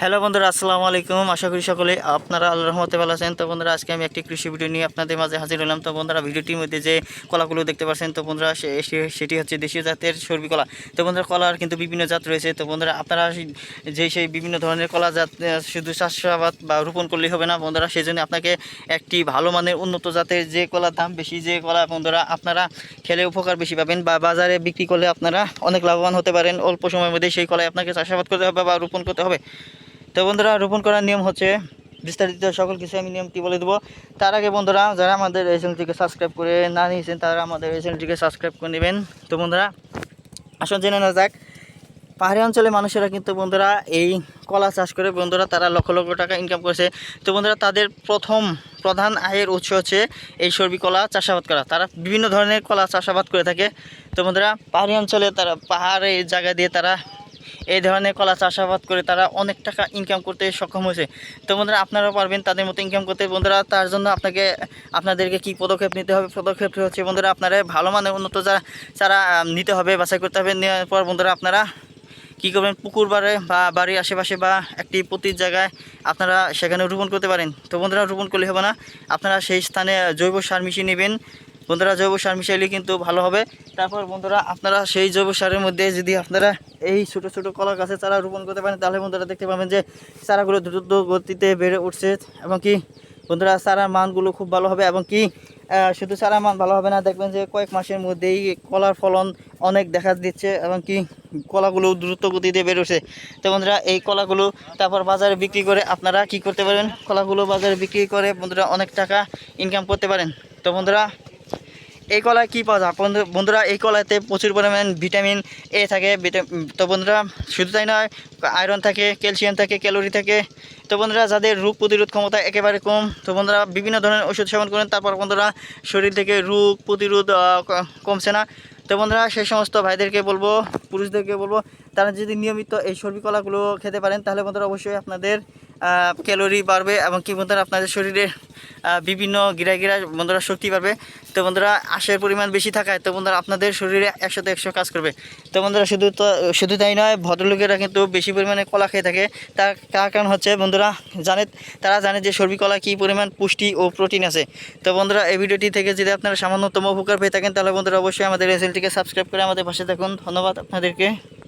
Hello বন্ধুরা, আসসালামু আলাইকুম। আশা করি সকলে আপনারা আল্লাহ রহমতে ভালো আছেন। তো বন্ধুরা, আজকে আমি একটি কৃষি ভিডিও নিয়ে আপনাদের মাঝে হাজির হলাম। তো বন্ধুরা, ভিডিওটির মধ্যে যে কলাগুলো দেখতে পাচ্ছেন, তো বন্ধুরা সেটি হচ্ছে দেশীয় জাতের সর্বি কলা। তো বন্ধুরা, কলার কিন্তু বিভিন্ন জাত রয়েছে। তো বন্ধুরা, আপনারা যে সেই বিভিন্ন ধরনের কলা জাত শুধু চাষাবাদ বা রোপণ করলেই হবে না বন্ধুরা। সেই জন্য আপনাকে একটি ভালো মানের উন্নত জাতের যে কলার দাম বেশি, যে কলা বন্ধুরা, আপনারা খেলে উপকার বেশি পাবেন বা বাজারে বিক্রি করলে আপনারা অনেক লাভবান হতে পারেন। অল্প সময়ের মধ্যে সেই কলায় আপনাকে চাষাবাদ করতে হবে বা রোপণ করতে হবে। তো বন্ধুরা, রোপণ করার নিয়ম হচ্ছে বিস্তারিত সকল কিছু আমি নিয়মটি বলে দেবো। তার আগে বন্ধুরা, যারা আমাদের এই চ্যানেলটিকে সাবস্ক্রাইব করে না নিয়েছেন, তারা আমাদের এই চ্যানেলটিকে সাবস্ক্রাইব করে নেবেন। তো বন্ধুরা, আসুন জেনে না যাক। পাহাড়ি অঞ্চলে মানুষেরা কিন্তু বন্ধুরা, এই কলা চাষ করে বন্ধুরা তারা লক্ষ লক্ষ টাকা ইনকাম করেছে। তো বন্ধুরা, তাদের প্রথম প্রধান আয়ের উৎস হচ্ছে এই সর্বি কলা চাষাবাদ করা। তারা বিভিন্ন ধরনের কলা চাষাবাদ করে থাকে। তো বন্ধুরা, পাহাড়ি অঞ্চলে তারা পাহাড়ে জায়গা দিয়ে তারা এই ধরনের কলা চাষাবাদ করে তারা অনেক টাকা ইনকাম করতে সক্ষম হয়েছে। তো বন্ধুরা আপনারাও পারবেন তাদের মতো ইনকাম করতে। বন্ধুরা তার জন্য আপনাকে আপনাদেরকে কি পদক্ষেপ নিতে হবে? পদক্ষেপ হচ্ছে বন্ধুরা আপনারা ভালো মানের উন্নত যারা আহ, নিতে হবে বাছাই করতে হবে। নেওয়ার পর বন্ধুরা আপনারা কী করবেন? পুকুর বাড়ে বা বাড়ির আশেপাশে বা একটি পতির জায়গায় আপনারা সেখানে রোপণ করতে পারেন। তো বন্ধুরা রোপণ করলে হবে না। আপনারা সেই স্থানে জৈব সার মিশিয়ে নেবেন। বন্ধুরা জৈব সার মিশাইলে কিন্তু ভালো হবে। তারপর বন্ধুরা, আপনারা সেই জৈব সারের মধ্যে যদি আপনারা এই ছোটো ছোটো কলা গাছের চারা রোপণ করতে পারেন, তাহলে বন্ধুরা দেখতে পাবেন যে চারাগুলো দ্রুত গতিতে বেড়ে উঠছে এবং কি বন্ধুরা চারার মানগুলো খুব ভালো হবে এবং কি শুধু চারা মান ভালো হবে না, দেখবেন যে কয়েক মাসের মধ্যেই কলার ফলন অনেক দেখা দিচ্ছে এবং কি কলাগুলো দ্রুত গতিতে বেরোছে তো বন্ধুরা, এই কলাগুলো তারপর বাজারে বিক্রি করে আপনারা কি করতে পারেন কলাগুলো বাজারে বিক্রি করে বন্ধুরা অনেক টাকা ইনকাম করতে পারেন। তো বন্ধুরা এই কলায় কী পাওয়া যায়? বন্ধু- বন্ধুরা, এই কলাতে প্রচুর পরিমাণ ভিটামিন এ থাকে তো বন্ধুরা, শুধু তাই নয়, আয়রন থাকে, ক্যালসিয়াম থাকে, ক্যালোরি থাকে। তো বন্ধুরা, যাদের রোগ প্রতিরোধ ক্ষমতা একেবারে কম, তো বন্ধুরা, বিভিন্ন ধরনের ওষুধ সেবন করেন, তারপর বন্ধুরা, শরীর থেকে রোগ প্রতিরোধ কমছে না। তো বন্ধুরা সেই সমস্ত ভাইদেরকে বলব, পুরুষদেরকে বলব, তারা যদি নিয়মিত এই সর্বি কলাগুলো খেতে পারেন, তাহলে বন্ধুরা, অবশ্যই আপনাদের ক্যালোরি বাড়বে এবং কি বন্ধুরা, আপনাদের শরীরে বিভিন্ন গিরা গিরা বন্ধুরা শক্তি পাবে তো বন্ধুরা, আশের পরিমাণ বেশি থাকায় তো বন্ধুরা, আপনাদের শরীরে একশোতে একশো কাজ করবে। তো বন্ধুরা, শুধু তো, শুধু তাই নয়, ভদ্রলোকেরা কিন্তু বেশি পরিমাণে কলা খেয়ে থাকে। তার তার কারণ হচ্ছে, বন্ধুরা জানে তারা জানে যে সর্বি কলা কী পরিমাণ পুষ্টি ও প্রোটিন আছে। তো বন্ধুরা, এই ভিডিওটি থেকে যদি আপনারা সামান্যতম উপকার পেয়ে থাকেন, তাহলে বন্ধুরা, অবশ্যই আমাদের এই চ্যানেলটিকে সাবস্ক্রাইব করে আমাদের পাশে থাকুন। ধন্যবাদ আপনাদেরকে।